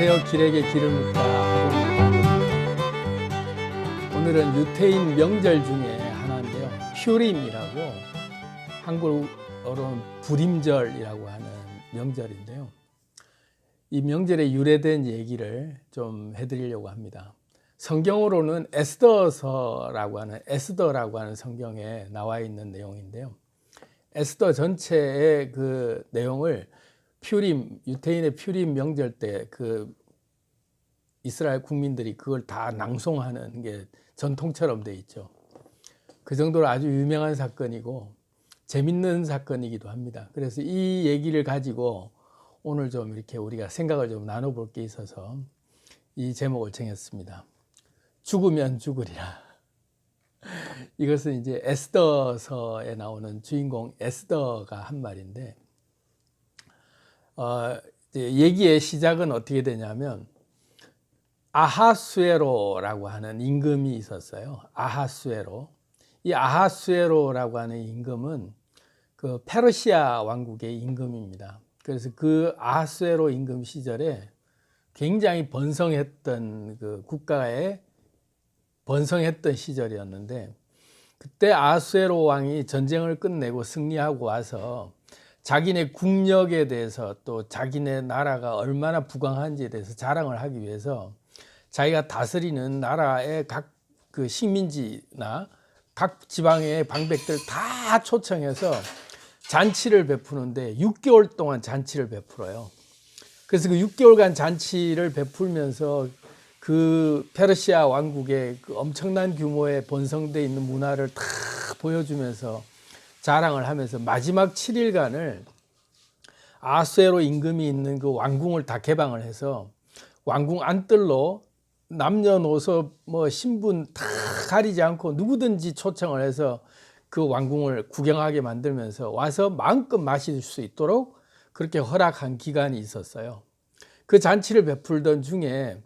안녕하세요. 길에게 길을 묻다. 오늘은 유태인 명절 중에 하나인데요. 퓨림이라고 한국어로는 불임절이라고 하는 명절인데요. 이 명절에 유래된 얘기를 좀 해드리려고 합니다. 성경으로는 에스더서라고 하는 에스더라고 하는 성경에 나와 있는 내용인데요. 에스더 전체의 그 내용을 퓨림 유태인의 퓨림 명절 때 그 이스라엘 국민들이 그걸 다 낭송하는 게 전통처럼 돼 있죠. 그 정도로 아주 유명한 사건이고 재밌는 사건이기도 합니다. 그래서 이 얘기를 가지고 오늘 좀 이렇게 우리가 생각을 좀 나눠볼 게 있어서 이 제목을 정했습니다. 죽으면 죽으리라. 이것은 이제 에스더서에 나오는 주인공 에스더가 한 말인데, 어, 얘기의 시작은 어떻게 되냐면, 아하수에로라고 하는 임금이 있었어요. 아하수에로. 이 아하수에로라고 하는 임금은 그 페르시아 왕국의 임금입니다. 그래서 그 아하수에로 임금 시절에 굉장히 번성했던 그 국가에 번성했던 시절이었는데 그때 아하수에로 왕이 전쟁을 끝내고 승리하고 와서 자기네 국력에 대해서 또 자기네 나라가 얼마나 부강한지에 대해서 자랑을 하기 위해서 자기가 다스리는 나라의 각 그 식민지나 각 지방의 방백들 다 초청해서 잔치를 베푸는데 6개월 동안 잔치를 베풀어요. 그래서 그 6개월간 잔치를 베풀면서 그 페르시아 왕국의 그 엄청난 규모의 번성돼 있는 문화를 다 보여주면서 자랑을 하면서 마지막 7일간을 아수에로 임금이 있는 그 왕궁을 다 개방을 해서 왕궁 안뜰로 남녀노소 뭐 신분 다 가리지 않고 누구든지 초청을 해서 그 왕궁을 구경하게 만들면서 와서 마음껏 마실 수 있도록 그렇게 허락한 기간이 있었어요. 그 잔치를 베풀던 중에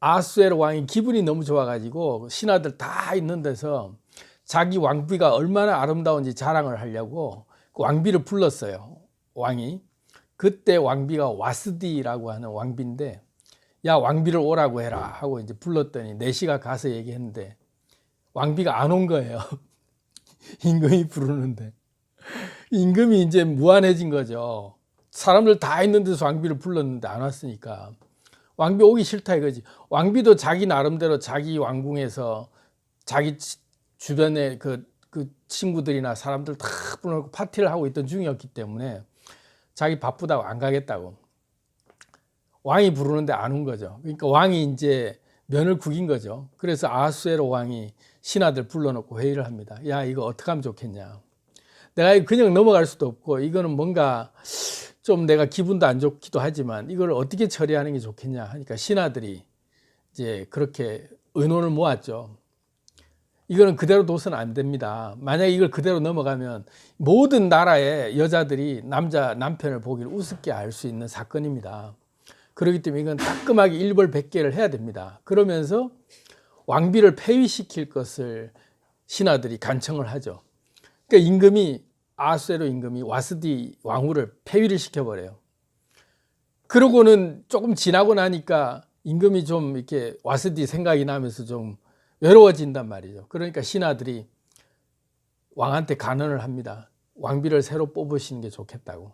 아수에로 왕이 기분이 너무 좋아가지고 신하들 다 있는 데서 자기 왕비가 얼마나 아름다운지 자랑을 하려고 그 왕비를 불렀어요. 왕이. 그때 왕비가 와스디라고 하는 왕비인데 야 왕비를 오라고 해라 하고 이제 불렀더니 내시가 가서 얘기했는데 왕비가 안 온 거예요. 임금이 부르는데 임금이 이제 무한해진 거죠. 사람들 다 있는 데서 왕비를 불렀는데 안 왔으니까 왕비 오기 싫다 이거지. 왕비도 자기 나름대로 자기 왕궁에서 자기 주변에 그, 그 친구들이나 사람들 다 불러놓고 파티를 하고 있던 중이었기 때문에 자기 바쁘다고 안 가겠다고. 왕이 부르는데 안 온 거죠. 그러니까 왕이 이제 면을 구긴 거죠. 그래서 아수에로 왕이 신하들 불러놓고 회의를 합니다. 야, 이거 어떻게 하면 좋겠냐. 내가 그냥 넘어갈 수도 없고, 이거는 뭔가 좀 내가 기분도 안 좋기도 하지만, 이걸 어떻게 처리하는 게 좋겠냐 하니까 신하들이 이제 그렇게 의논을 모았죠. 이거는 그대로 둬서는 안 됩니다. 만약에 이걸 그대로 넘어가면 모든 나라의 여자들이 남자, 남편을 보기를 우습게 알 수 있는 사건입니다. 그렇기 때문에 이건 따끔하게 일벌백계를 해야 됩니다. 그러면서 왕비를 폐위시킬 것을 신하들이 간청을 하죠. 그러니까 임금이 아수에로 임금이 와스디 왕후를 폐위를 시켜버려요. 그러고는 조금 지나고 나니까 임금이 좀 이렇게 와스디 생각이 나면서 좀 외로워진단 말이죠. 그러니까 신하들이 왕한테 간언을 합니다. 왕비를 새로 뽑으시는 게 좋겠다고.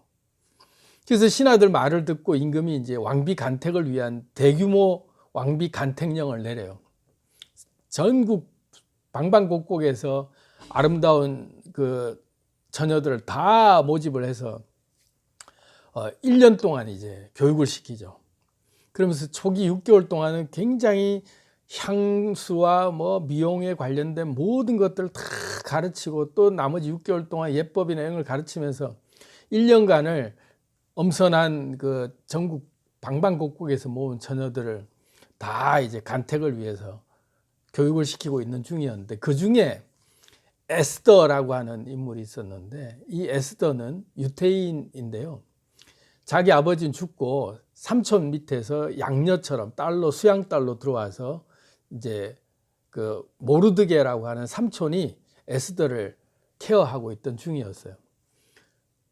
그래서 신하들 말을 듣고 임금이 이제 왕비 간택을 위한 대규모 왕비 간택령을 내려요. 전국 방방곡곡에서 아름다운 그 처녀들을 다 모집을 해서 어 1년 동안 이제 교육을 시키죠. 그러면서 초기 6개월 동안은 굉장히 향수와 뭐 미용에 관련된 모든 것들을 다 가르치고 또 나머지 6개월 동안 예법이나 걸 가르치면서 1년간을 엄선한 그 전국 방방곡곡에서 모은 처녀들을 다 이제 간택을 위해서 교육을 시키고 있는 중이었는데 그 중에 에스더라고 하는 인물이 있었는데 이 에스더는 유태인인데요. 자기 아버지는 죽고 삼촌 밑에서 양녀처럼 딸로 수양 딸로 들어와서 이제 그 모르드게라고 하는 삼촌이 에스더를 케어하고 있던 중이었어요.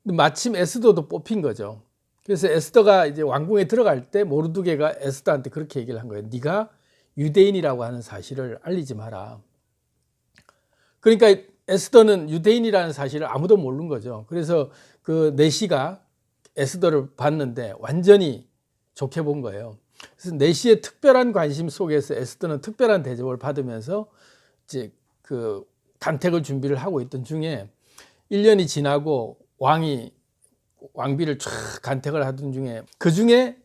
마침 에스더도 뽑힌 거죠. 그래서 에스더가 이제 왕궁에 들어갈 때 모르드게가 에스더한테 그렇게 얘기를 한 거예요. 네가 유대인이라고 하는 사실을 알리지 마라. 그러니까 에스더는 유대인이라는 사실을 아무도 모르는 거죠. 그래서 그 내시가 에스더를 봤는데 완전히 좋게 본 거예요. 그래서 내시의 특별한 관심 속에서 에스더는 특별한 대접을 받으면서 이제 그 간택을 준비를 하고 있던 중에 1년이 지나고 왕이 왕비를 쫙 간택을 하던 중에 그 중에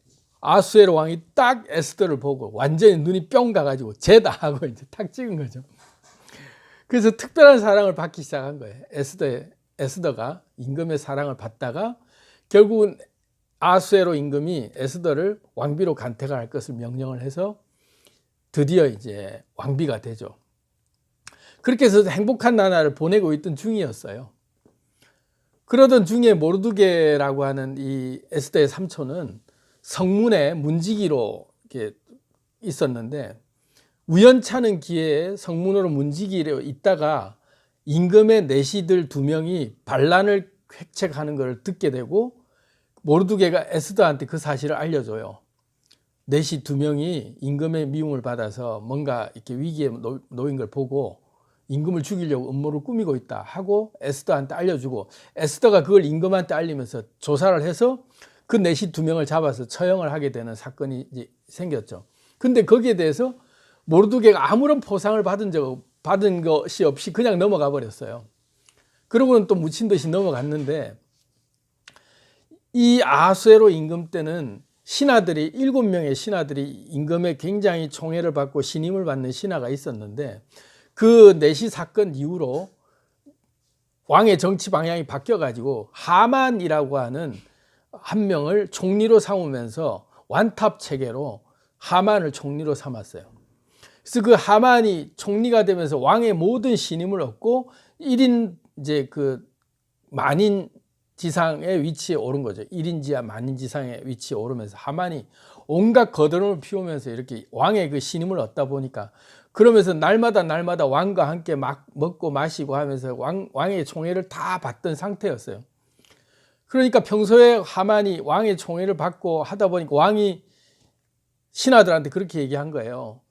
아수에로 왕이 딱 에스더를 보고 완전히 눈이 뿅 가가지고 쟤다 하고 이제 탁 찍은 거죠. 그래서 특별한 사랑을 받기 시작한 거예요. 에스더 에스더가 임금의 사랑을 받다가 결국은 아수에로 임금이 에스더를 왕비로 간택을 할 것을 명령을 해서 드디어 이제 왕비가 되죠. 그렇게 해서 행복한 나날을 보내고 있던 중이었어요. 그러던 중에 모르드게라고 하는 이 에스더의 삼촌은 성문에 문지기로 이렇게 있었는데 우연찮은 기회에 성문으로 문지기로 있다가 임금의 내시들 두 명이 반란을 획책하는 것을 듣게 되고 모르드게가 에스더한테 그 사실을 알려줘요. 내시 두 명이 임금의 미움을 받아서 뭔가 이렇게 위기에 놓인 걸 보고 임금을 죽이려고 음모를 꾸미고 있다 하고 에스더한테 알려주고 에스더가 그걸 임금한테 알리면서 조사를 해서 그 내시 두 명을 잡아서 처형을 하게 되는 사건이 생겼죠. 근데 거기에 대해서 모르드게가 아무런 포상을 받은 적 받은 것이 없이 그냥 넘어가 버렸어요. 그러고는 또 묻힌 듯이 넘어갔는데 이 아수에로 임금 때는 신하들이 일곱 명의 신하들이 임금의 굉장히 총애를 받고 신임을 받는 신하가 있었는데 그 내시 사건 이후로 왕의 정치 방향이 바뀌어 가지고 하만이라고 하는 한 명을 총리로 삼으면서 완탑 체계로 하만을 총리로 삼았어요. 그래서 그 하만이 총리가 되면서 왕의 모든 신임을 얻고 1인 이제 그 만인 지상의 위치에 오른 거죠. 1인지하 만인 지상의 위치에 오르면서 하만이 온갖 거드름을 피우면서 이렇게 왕의 그 신임을 얻다 보니까 그러면서 날마다 날마다 왕과 함께 막 먹고 마시고 하면서 왕, 왕의 총애를 다 받던 상태였어요. 그러니까 평소에 하만이 왕의 총애를 받고 하다 보니까 왕이 신하들한테 그렇게 얘기한 거예요.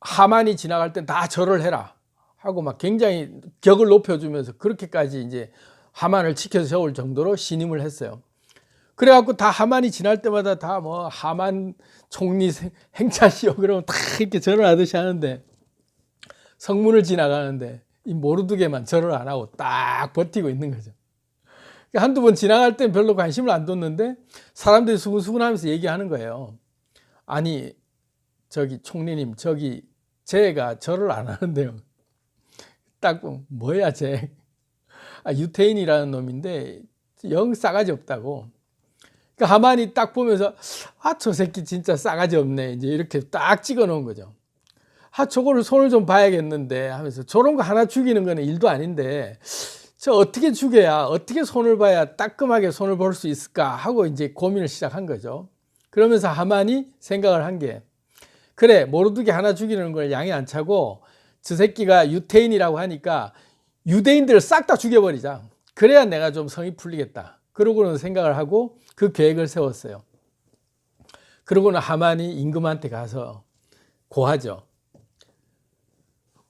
하만이 지나갈 땐 다 절을 해라 하고 막 굉장히 격을 높여주면서 그렇게까지 이제 하만을 지켜 세울 정도로 신임을 했어요. 그래갖고 다 하만이 지날 때마다 다 뭐 하만 총리 행차시오 그러면 다 이렇게 절을 하듯이 하는데 성문을 지나가는데 이 모르드게만 절을 안 하고 딱 버티고 있는 거죠. 그러니까 한두 번 지나갈 땐 별로 관심을 안 뒀는데 사람들이 수근수근 하면서 얘기하는 거예요. 아니, 저기 총리님, 저기 쟤가 절을 안 하는데요. 딱, 뭐야, 쟤. 아, 유태인이라는 놈인데 영 싸가지 없다고. 그러니까 하만이 딱 보면서 아 저 새끼 진짜 싸가지 없네 이제 이렇게 딱 찍어 놓은 거죠. 아 저거를 손을 좀 봐야겠는데 하면서 저런 거 하나 죽이는 거는 일도 아닌데 저 어떻게 죽여야 어떻게 손을 봐야 따끔하게 손을 볼 수 있을까 하고 이제 고민을 시작한 거죠. 그러면서 하만이 생각을 한 게 그래 모르드게 하나 죽이는 걸 양이 안 차고 저 새끼가 유태인이라고 하니까 유대인들을 싹 다 죽여버리자. 그래야 내가 좀 성이 풀리겠다. 그러고는 생각을 하고 그 계획을 세웠어요. 그러고는 하만이 임금한테 가서 고하죠.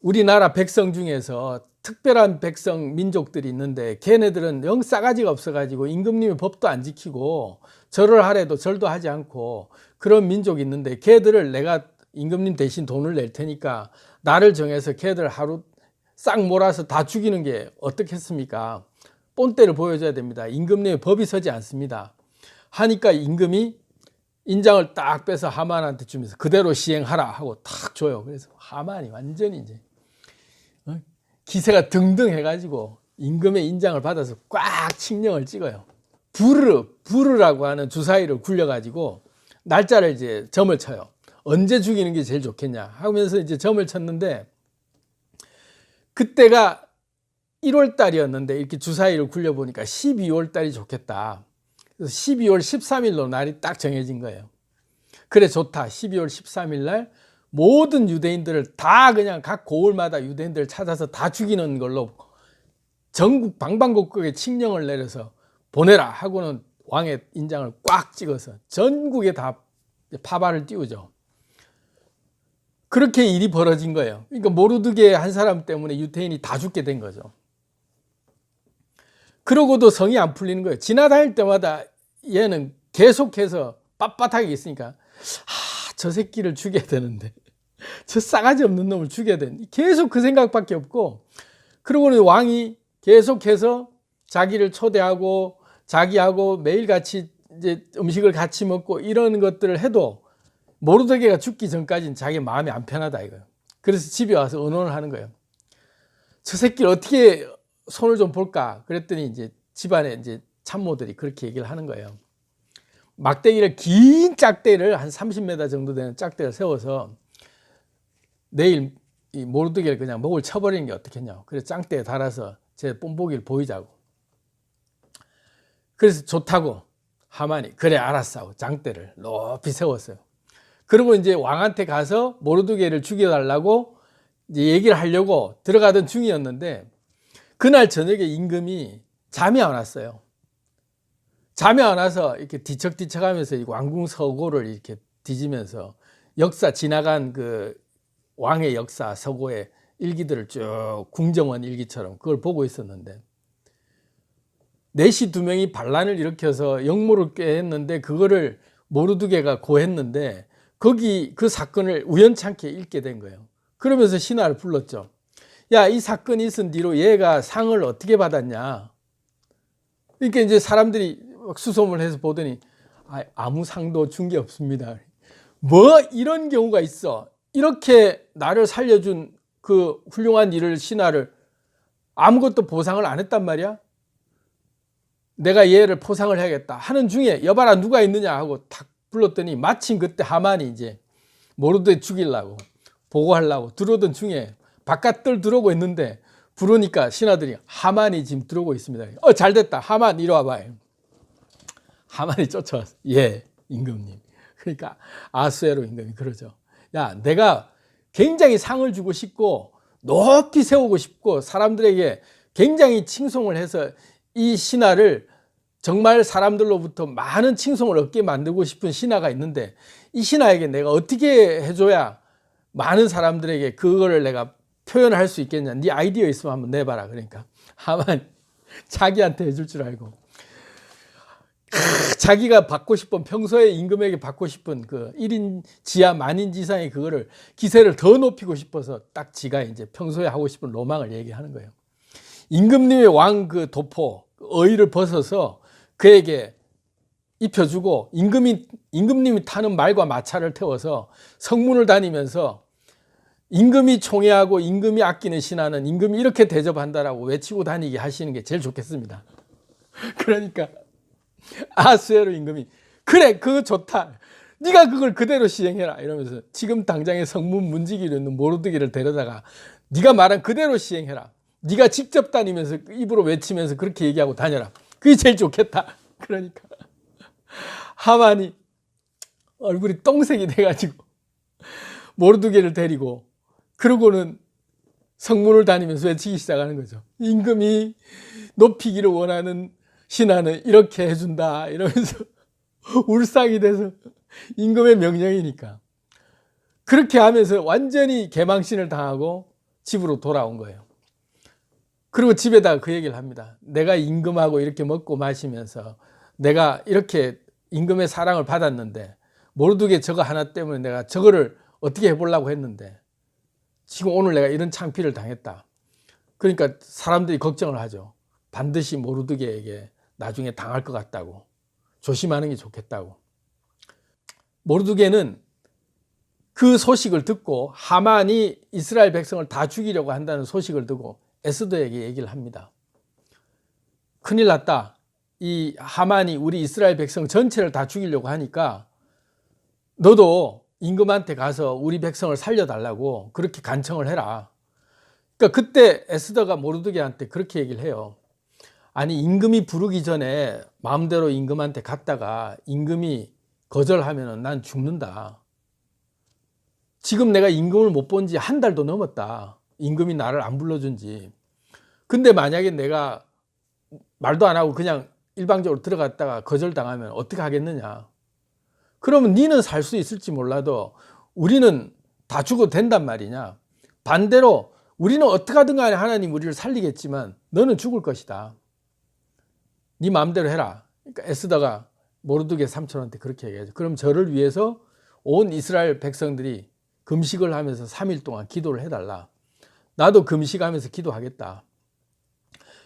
우리나라 백성 중에서 특별한 백성 민족들이 있는데 걔네들은 영 싸가지가 없어가지고 임금님의 법도 안 지키고 절을 하래도 절도 하지 않고 그런 민족이 있는데 걔들을 내가 임금님 대신 돈을 낼 테니까 나를 정해서 걔들 하루 싹 몰아서 다 죽이는 게 어떻겠습니까? 본때를 보여줘야 됩니다. 임금님의 법이 서지 않습니다. 하니까 임금이 인장을 딱 빼서 하만한테 주면서 그대로 시행하라 하고 탁 줘요. 그래서 하만이 완전히 이제 어? 기세가 등등 해가지고 임금의 인장을 받아서 꽉 칙령을 찍어요. 부르, 부르라고 하는 주사위를 굴려가지고 날짜를 이제 점을 쳐요. 언제 죽이는 게 제일 좋겠냐 하면서 이제 점을 쳤는데 그때가 1월 달이었는데 이렇게 주사위를 굴려보니까 12월 달이 좋겠다. 그래서 12월 13일로 날이 딱 정해진 거예요. 그래 좋다. 12월 13일 날 모든 유대인들을 다 그냥 각 고을마다 유대인들을 찾아서 다 죽이는 걸로 전국 방방곡곡에 칙령을 내려서 보내라 하고는 왕의 인장을 꽉 찍어서 전국에 다 파발을 띄우죠. 그렇게 일이 벌어진 거예요. 그러니까 모르드게 한 사람 때문에 유태인이 다 죽게 된 거죠. 그러고도 성이 안 풀리는 거예요. 지나다닐 때마다 얘는 계속해서 빳빳하게 있으니까 아, 저 새끼를 죽여야 되는데 저 싸가지 없는 놈을 죽여야 되는데 계속 그 생각밖에 없고 그러고는 왕이 계속해서 자기를 초대하고 자기하고 매일같이 이제 음식을 같이 먹고 이런 것들을 해도 모르드게가 죽기 전까지는 자기 마음이 안 편하다 이거예요. 그래서 집에 와서 의논을 하는 거예요. 저 새끼를 어떻게 손을 좀 볼까? 그랬더니 이제 집안에 이제 참모들이 그렇게 얘기를 하는 거예요. 막대기를 긴 짝대를 한 30m 정도 되는 짝대를 세워서 내일 이 모르드게를 그냥 목을 쳐버리는 게 어떻겠냐. 그래서 짱대에 달아서 제 뽐보기를 보이자고. 그래서 좋다고 하만이 그래 알았어 하고 장대를 높이 세웠어요. 그리고 이제 왕한테 가서 모르드게를 죽여달라고 이제 얘기를 하려고 들어가던 중이었는데 그날 저녁에 임금이 잠이 안 왔어요. 잠이 안 와서 이렇게 뒤척뒤척 하면서 이 왕궁 서고를 이렇게 뒤지면서 역사 지나간 그 왕의 역사 서고의 일기들을 쭉 궁정원 일기처럼 그걸 보고 있었는데 내시 두 명이 반란을 일으켜서 역모를 꾀했는데 그거를 모르드게가 고했는데 거기 그 사건을 우연찮게 읽게 된 거예요. 그러면서 신하를 불렀죠. 야, 이 사건이 있은 뒤로 얘가 상을 어떻게 받았냐. 그러니까 이제 사람들이 막 수소문 해서 보더니 아, 아무 상도 준 게 없습니다. 뭐 이런 경우가 있어. 이렇게 나를 살려준 그 훌륭한 일을 신하를 아무것도 보상을 안 했단 말이야. 내가 얘를 포상을 해야겠다 하는 중에 여봐라 누가 있느냐 하고 탁 불렀더니 마침 그때 하만이 이제 모르드에 죽이려고 보고하려고 들어오던 중에 바깥들 들어오고 있는데 부르니까 신하들이 하만이 지금 들어오고 있습니다. 어 잘 됐다 하만 이리 와봐요. 하만이 쫓아왔어. 예 임금님. 그러니까 아수에로 임금이 그러죠. 야 내가 굉장히 상을 주고 싶고 높이 세우고 싶고 사람들에게 굉장히 칭송을 해서 이 신하를 정말 사람들로부터 많은 칭송을 얻게 만들고 싶은 신하가 있는데 이 신하에게 내가 어떻게 해줘야 많은 사람들에게 그거를 내가 표현할 수 있겠냐. 네 아이디어 있으면 한번 내봐라. 그러니까 하만 자기한테 해줄 줄 알고 자기가 받고 싶은 평소에 임금에게 받고 싶은 그 1인 지하 만인 지상의 그거를 기세를 더 높이고 싶어서 딱 지가 이제 평소에 하고 싶은 로망을 얘기하는 거예요. 임금님의 왕 그 도포 의를 벗어서 그에게 입혀주고 임금이 임금님이 타는 말과 마차를 태워서 성문을 다니면서 임금이 총애하고 임금이 아끼는 신하는 임금이 이렇게 대접한다라고 외치고 다니게 하시는 게 제일 좋겠습니다. 그러니까 아스에로 임금이 그래 그거 좋다. 네가 그걸 그대로 시행해라 이러면서 지금 당장에 성문 문지기로 있는 모르드기를 데려다가 네가 말한 그대로 시행해라. 네가 직접 다니면서 입으로 외치면서 그렇게 얘기하고 다녀라. 그게 제일 좋겠다. 그러니까 하만이 얼굴이 똥색이 돼가지고 모르드게를 데리고 그러고는 성문을 다니면서 외치기 시작하는 거죠. 임금이 높이기를 원하는 신하는 이렇게 해준다 이러면서 울상이 돼서 임금의 명령이니까 그렇게 하면서 완전히 개망신을 당하고 집으로 돌아온 거예요. 그리고 집에다가 그 얘기를 합니다. 내가 임금하고 이렇게 먹고 마시면서 내가 이렇게 임금의 사랑을 받았는데 모르드게 저거 하나 때문에 내가 저거를 어떻게 해보려고 했는데 지금 오늘 내가 이런 창피를 당했다. 그러니까 사람들이 걱정을 하죠. 반드시 모르드게에게 나중에 당할 것 같다고. 조심하는 게 좋겠다고. 모르드게는 그 소식을 듣고 하만이 이스라엘 백성을 다 죽이려고 한다는 소식을 듣고 에스더에게 얘기를 합니다. 큰일 났다. 이 하만이 우리 이스라엘 백성 전체를 다 죽이려고 하니까 너도 임금한테 가서 우리 백성을 살려달라고 그렇게 간청을 해라. 그러니까 그때 에스더가 모르드게한테 그렇게 얘기를 해요. 아니 임금이 부르기 전에 마음대로 임금한테 갔다가 임금이 거절하면 난 죽는다. 지금 내가 임금을 못 본 지 한 달도 넘었다. 임금이 나를 안 불러준 지. 근데 만약에 내가 말도 안 하고 그냥 일방적으로 들어갔다가 거절당하면 어떻게 하겠느냐? 그러면 니는 살 수 있을지 몰라도 우리는 다 죽어도 된단 말이냐? 반대로 우리는 어떻게 하든 간에 하나님 우리를 살리겠지만 너는 죽을 것이다. 네 마음대로 해라. 그러니까 에스더가 모르드게 삼촌한테 그렇게 얘기하죠. 그럼 저를 위해서 온 이스라엘 백성들이 금식을 하면서 3일 동안 기도를 해달라. 나도 금식하면서 기도하겠다.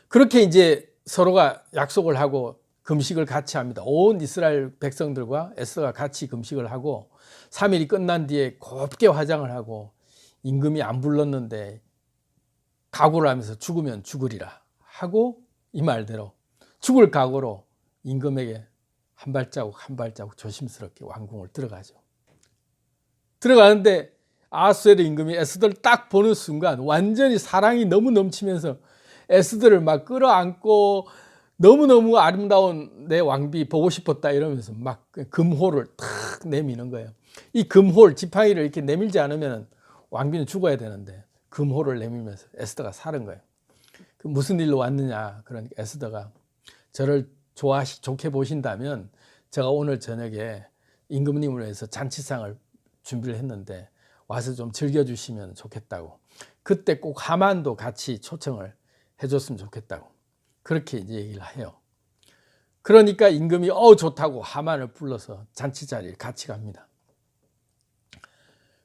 그렇게 이제 서로가 약속을 하고 금식을 같이 합니다. 온 이스라엘 백성들과 에스더가 같이 금식을 하고 3일이 끝난 뒤에 곱게 화장을 하고 임금이 안 불렀는데 각오를 하면서 죽으면 죽으리라 하고 이 말대로 죽을 각오로 임금에게 한 발자국 한 발자국 조심스럽게 왕궁을 들어가죠. 들어가는데 아수에르 임금이 에스더를 딱 보는 순간 완전히 사랑이 너무 넘치면서 에스더를 막 끌어안고 너무너무 아름다운 내 왕비 보고 싶었다 이러면서 막 금호를 탁 내미는 거예요. 이 금홀 지팡이를 이렇게 내밀지 않으면 왕비는 죽어야 되는데 금호를 내밀면서 에스더가 사는 거예요. 그 무슨 일로 왔느냐? 그러니까 에스더가 저를 좋아시 좋게 보신다면 제가 오늘 저녁에 임금님을 위해서 잔치상을 준비를 했는데 와서 좀 즐겨주시면 좋겠다고. 그때 꼭 하만도 같이 초청을 해줬으면 좋겠다고. 그렇게 이제 얘기를 해요. 그러니까 임금이 어 좋다고 하만을 불러서 잔치 자리에 같이 갑니다.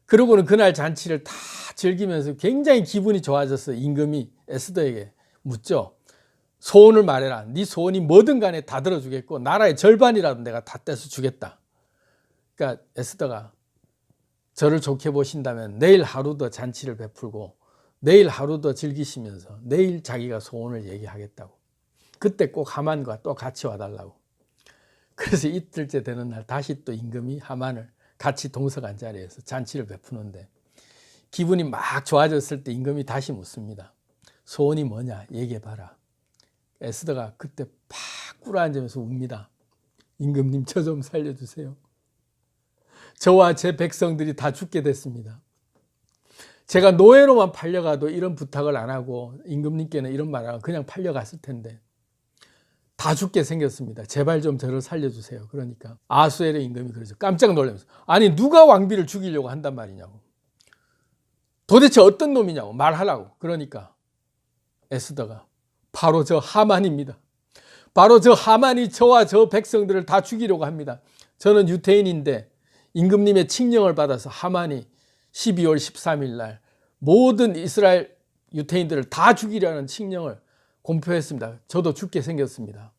그러고는 그날 잔치를 다 즐기면서 굉장히 기분이 좋아져서 임금이 에스더에게 묻죠. 소원을 말해라. 네 소원이 뭐든 간에 다 들어주겠고 나라의 절반이라도 내가 다 떼서 주겠다. 그러니까 에스더가 저를 좋게 보신다면 내일 하루 더 잔치를 베풀고 내일 하루 더 즐기시면서 내일 자기가 소원을 얘기하겠다고. 그때 꼭 하만과 또 같이 와달라고. 그래서 이틀째 되는 날 다시 또 임금이 하만을 같이 동석한 자리에서 잔치를 베푸는데 기분이 막 좋아졌을 때 임금이 다시 묻습니다. 소원이 뭐냐? 얘기해봐라. 에스더가 그때 팍 꿇어앉으면서 웁니다. 임금님 저 좀 살려주세요. 저와 제 백성들이 다 죽게 됐습니다. 제가 노예로만 팔려가도 이런 부탁을 안 하고 임금님께는 이런 말안 하고 그냥 팔려갔을 텐데 다 죽게 생겼습니다. 제발 좀 저를 살려주세요. 그러니까 아수에르 임금이 그러죠. 깜짝 놀라면서 아니 누가 왕비를 죽이려고 한단 말이냐고. 도대체 어떤 놈이냐고 말하라고. 그러니까 에스더가 바로 저 하만입니다. 바로 저 하만이 저와 저 백성들을 다 죽이려고 합니다. 저는 유태인인데 임금님의 칙령을 받아서 하만이 12월 13일 날 모든 이스라엘 유태인들을 다 죽이려는 칙령을 공표했습니다. 저도 죽게 생겼습니다.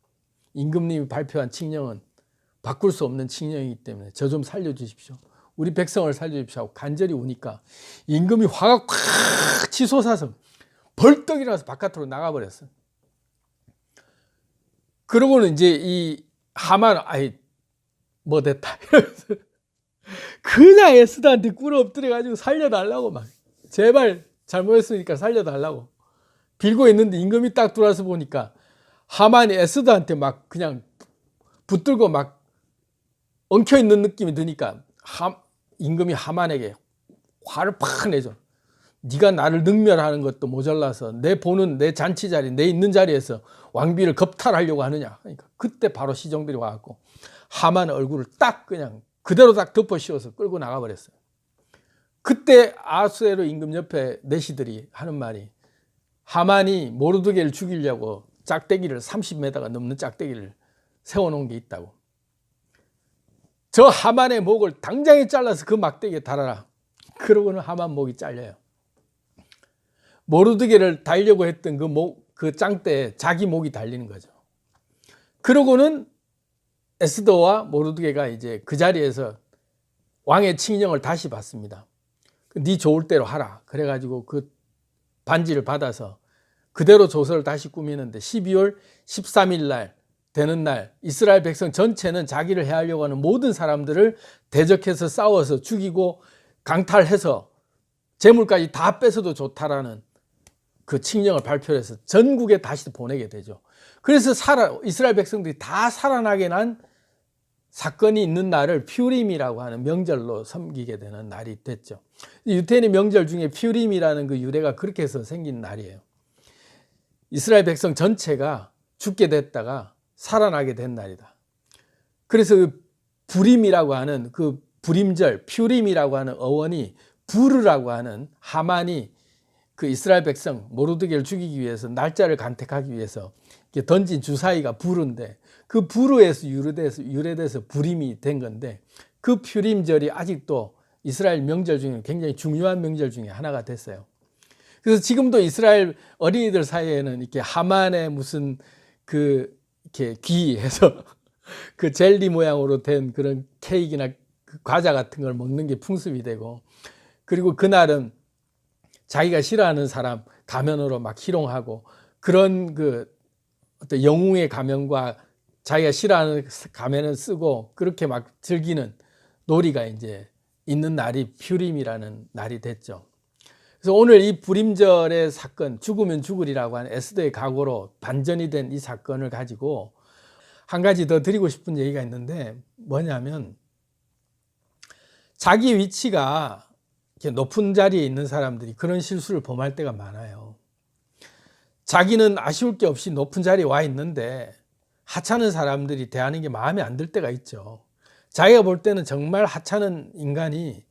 임금님이 발표한 칙령은 바꿀 수 없는 칙령이기 때문에 저 좀 살려주십시오. 우리 백성을 살려주십시오 하고 간절히 우니까 임금이 화가 콱 치솟아서 벌떡 일어나서 바깥으로 나가버렸어요. 그러고는 이제 이 하만 아이 뭐 됐다 이러면서 그냥 에스더한테 꿇어 엎드려가지고 살려달라고 막 제발 잘못했으니까 살려달라고 빌고 있는데 임금이 딱 들어와서 보니까 하만이 에스더한테 막 그냥 붙들고 막 엉켜 있는 느낌이 드니까 하, 임금이 하만에게 화를 팍 내죠. 네가 나를 능멸하는 것도 모자라서 내 보는 내 잔치 자리, 내 있는 자리에서 왕비를 겁탈하려고 하느냐. 그러니까 그때 바로 시정들이 와갖고 하만 얼굴을 딱 그냥 그대로 딱 덮어 씌워서 끌고 나가 버렸어요. 그때 아수에로 임금 옆에 내시들이 하는 말이 하만이 모르드게를 죽이려고 짝대기를 30m가 넘는 짝대기를 세워놓은 게 있다고. 저 하만의 목을 당장에 잘라서 그 막대기에 달아라. 그러고는 하만 목이 잘려요. 모르드게를 달려고 했던 그 목, 그 짱대에 자기 목이 달리는 거죠. 그러고는 에스더와 모르드게가 이제 그 자리에서 왕의 칙령을 다시 받습니다. 네 좋을 대로 하라. 그래가지고 그 반지를 받아서 그대로 조서를 다시 꾸미는데 12월 13일 날 되는 날 이스라엘 백성 전체는 자기를 해하려고 하는 모든 사람들을 대적해서 싸워서 죽이고 강탈해서 재물까지 다 뺏어도 좋다라는 그 칙령을 발표해서 전국에 다시 보내게 되죠. 그래서 살아, 이스라엘 백성들이 다 살아나게 난 사건이 있는 날을 퓨림이라고 하는 명절로 섬기게 되는 날이 됐죠. 유태인의 명절 중에 퓨림이라는 그 유래가 그렇게 해서 생긴 날이에요. 이스라엘 백성 전체가 죽게 됐다가 살아나게 된 날이다. 그래서 그 불임이라고 하는 그 불임절, 퓨림이라고 하는 어원이 부르라고 하는 하만이 그 이스라엘 백성 모르드게를 죽이기 위해서 날짜를 간택하기 위해서 던진 주사위가 부르인데 그 부르에서 유래돼서 유래돼서 불임이 된 건데 그 퓨림절이 아직도 이스라엘 명절 중에 굉장히 중요한 명절 중에 하나가 됐어요. 그래서 지금도 이스라엘 어린이들 사이에는 이렇게 하만의 무슨 그 이렇게 귀해서 그 젤리 모양으로 된 그런 케이크나 그 과자 같은 걸 먹는 게 풍습이 되고 그리고 그날은 자기가 싫어하는 사람 가면으로 막 희롱하고 그런 그 어떤 영웅의 가면과 자기가 싫어하는 가면을 쓰고 그렇게 막 즐기는 놀이가 이제 있는 날이 퓨림이라는 날이 됐죠. 그래서 오늘 이 불임절의 사건, 죽으면 죽으리라고 하는 에스더의 각오로 반전이 된 이 사건을 가지고 한 가지 더 드리고 싶은 얘기가 있는데 뭐냐면 자기 위치가 높은 자리에 있는 사람들이 그런 실수를 범할 때가 많아요. 자기는 아쉬울 게 없이 높은 자리에 와 있는데 하찮은 사람들이 대하는 게 마음에 안 들 때가 있죠. 자기가 볼 때는 정말 하찮은 인간이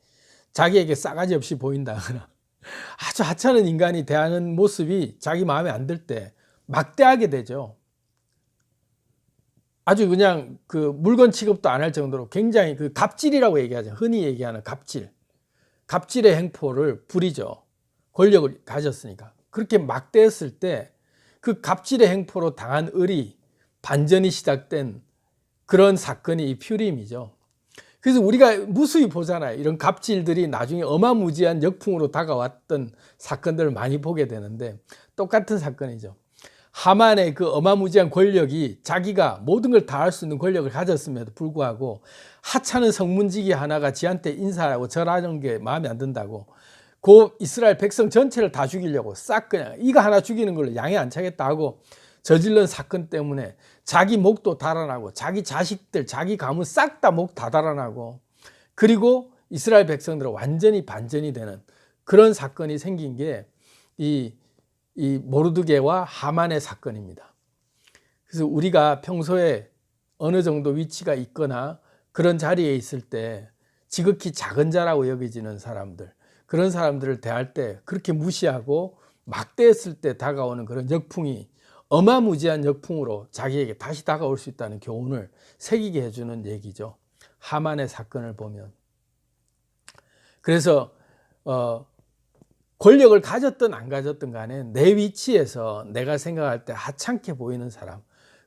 자기에게 싸가지 없이 보인다거나 아주 하찮은 인간이 대하는 모습이 자기 마음에 안 들 때 막대하게 되죠. 아주 그냥 그 물건 취급도 안 할 정도로 굉장히 그 갑질이라고 얘기하죠. 흔히 얘기하는 갑질. 갑질의 행포를 부리죠. 권력을 가졌으니까. 그렇게 막대했을 때 그 갑질의 행포로 당한 을이 반전이 시작된 그런 사건이 이 퓨림이죠. 그래서 우리가 무수히 보잖아요. 이런 갑질들이 나중에 어마무지한 역풍으로 다가왔던 사건들을 많이 보게 되는데 똑같은 사건이죠. 하만의 그 어마무지한 권력이 자기가 모든 걸 다 할 수 있는 권력을 가졌음에도 불구하고 하찮은 성문지기 하나가 지한테 인사하고 절하는 게 마음에 안 든다고 그 이스라엘 백성 전체를 다 죽이려고 싹 그냥 이거 하나 죽이는 걸로 양해 안 차겠다 하고 저질른 사건 때문에 자기 목도 달아나고 자기 자식들 자기 가문 싹 다 목 다 달아나고 그리고 이스라엘 백성들은 완전히 반전이 되는 그런 사건이 생긴 게 이 이 모르드게와 하만의 사건입니다. 그래서 우리가 평소에 어느 정도 위치가 있거나 그런 자리에 있을 때 지극히 작은 자라고 여겨지는 사람들 그런 사람들을 대할 때 그렇게 무시하고 막대했을 때 다가오는 그런 역풍이 어마무지한 역풍으로 자기에게 다시 다가올 수 있다는 교훈을 새기게 해주는 얘기죠. 하만의 사건을 보면. 그래서 어, 권력을 가졌든 안 가졌든 간에 내 위치에서 내가 생각할 때 하찮게 보이는 사람,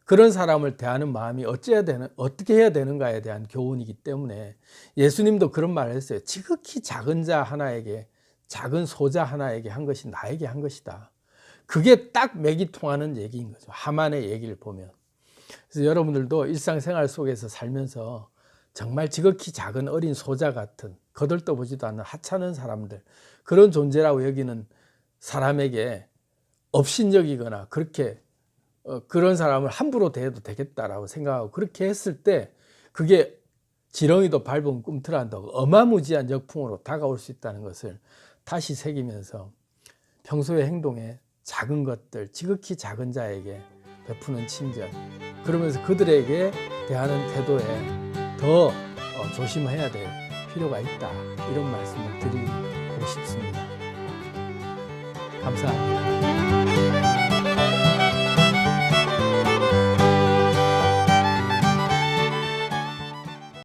그런 사람을 대하는 마음이 어찌해야 되는, 어떻게 해야 되는가에 대한 교훈이기 때문에 예수님도 그런 말을 했어요. 지극히 작은 자 하나에게, 작은 소자 하나에게 한 것이 나에게 한 것이다. 그게 딱 맥이 통하는 얘기인 거죠. 하만의 얘기를 보면. 그래서 여러분들도 일상생활 속에서 살면서 정말 지극히 작은 어린 소자 같은 거들떠 보지도 않는 하찮은 사람들, 그런 존재라고 여기는 사람에게 업신적이거나 그렇게 어, 그런 사람을 함부로 대해도 되겠다라고 생각하고 그렇게 했을 때 그게 지렁이도 밟으면 꿈틀한다고 어마무지한 역풍으로 다가올 수 있다는 것을 다시 새기면서 평소의 행동에 작은 것들, 지극히 작은 자에게 베푸는 친절, 그러면서 그들에게 대하는 태도에 더 어, 조심해야 될 필요가 있다. 이런 말씀을 드리고 싶습니다. 감사합니다.